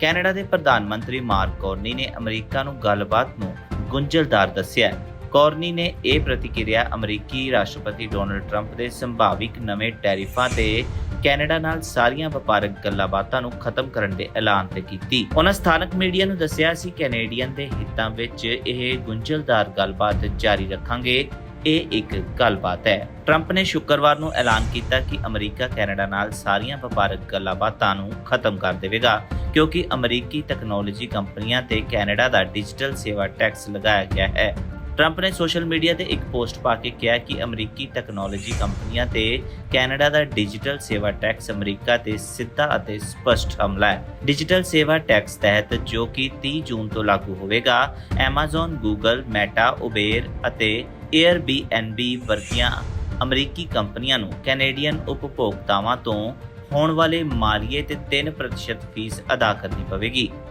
Canada ਦੇ ਪ੍ਰਧਾਨ ਮੰਤਰੀ ਮਾਰਕ ਕੋਰਨੀ ਨੇ ਅਮਰੀਕਾ ਨੂੰ ਗੱਲਬਾਤ ਨੂੰ ਗੁੰਝਲਦਾਰ ਦੱਸਿਆ ਕੋਰਨੀ ਨੇ ਇਹ ਪ੍ਰਤੀਕਿਰਿਆ ਅਮਰੀਕੀ ਰਾਸ਼ਟਰਪਤੀ ਡੋਨਲਡ ਟਰੰਪ ਦੇ ਸੰਭਾਵਿਕ ਨਵੇਂ ਟੈਰਿਫਾਂ ਤੇ ਕੈਨੇਡਾ ਨਾਲ ਸਾਰੀਆਂ ਵਪਾਰਕ ਗੱਲਾਂਬਾਤਾਂ ਨੂੰ ਖਤਮ ਕਰਨ ਦੇ ਐਲਾਨ ਤੇ ਕੀਤੀ। ਉਹਨਾਂ ਸਥਾਨਕ ਮੀਡੀਆ ਨੂੰ ਦੱਸਿਆ ਸੀ, ਕੈਨੇਡੀਅਨ ਦੇ ਹਿੱਤਾਂ ਵਿੱਚ ਇਹ ਗੁੰਝਲਦਾਰ ਗੱਲਬਾਤ ਜਾਰੀ ਰੱਖਾਂਗੇ। ਇਹ ਇੱਕ ਗੱਲਬਾਤ ਹੈ। ਟਰੰਪ ਨੇ ਸ਼ੁੱਕਰਵਾਰ ਨੂੰ ਐਲਾਨ ਕੀਤਾ ਕਿ ਅਮਰੀਕਾ ਕੈਨੇਡਾ ਨਾਲ ਸਾਰੀਆਂ ਵਪਾਰਕ ਗੱਲਾਂਬਾਤਾਂ ਨੂੰ ਖਤਮ ਕਰ ਦੇਵੇਗਾ। ਕਿਉਂਕਿ ਅਮਰੀਕੀ ਟੈਕਨੋਲੋਜੀ ਕੰਪਨੀਆਂ ਤੇ ਕੈਨੇਡਾ ਦਾ ਡਿਜੀਟਲ ਸੇਵਾ ਟੈਕਸ ਲਗਾਇਆ ਗਿਆ ਹੈ। ਟਰੰਪ ਨੇ ਸੋਸ਼ਲ ਮੀਡੀਆ ਤੇ ਇੱਕ ਪੋਸਟ ਪਾ ਕੇ ਕਿਹਾ ਕਿ ਅਮਰੀਕੀ ਟੈਕਨੋਲੋਜੀ ਕੰਪਨੀਆਂ ਤੇ ਕੈਨੇਡਾ ਦਾ ਡਿਜੀਟਲ ਸੇਵਾ ਟੈਕਸ ਅਮਰੀਕਾ ਤੇ ਸਿੱਧਾ ਅਤੇ ਸਪਸ਼ਟ ਹਮਲਾ ਹੈ। ਡਿਜੀਟਲ ਸੇਵਾ ਟੈਕਸ ਤਹਿਤ ਜੋ ਕਿ 30 ਜੂਨ ਤੋਂ ਲਾਗੂ ਹੋਵੇਗਾ Amazon, Google, Meta, Uber ਅਤੇ Airbnb ਵਰਗੀਆਂ ਅਮਰੀਕੀ ਕੰਪਨੀਆਂ ਨੂੰ ਕੈਨੇਡੀਅਨ ਉਪਭੋਗਤਾਵਾਂ ਤੋਂ ਹੋਣ ਵਾਲੇ ਮਾਲੀਏ ਤੇ 3% ਫੀਸ ਅਦਾ ਕਰਨੀ ਪਵੇਗੀ।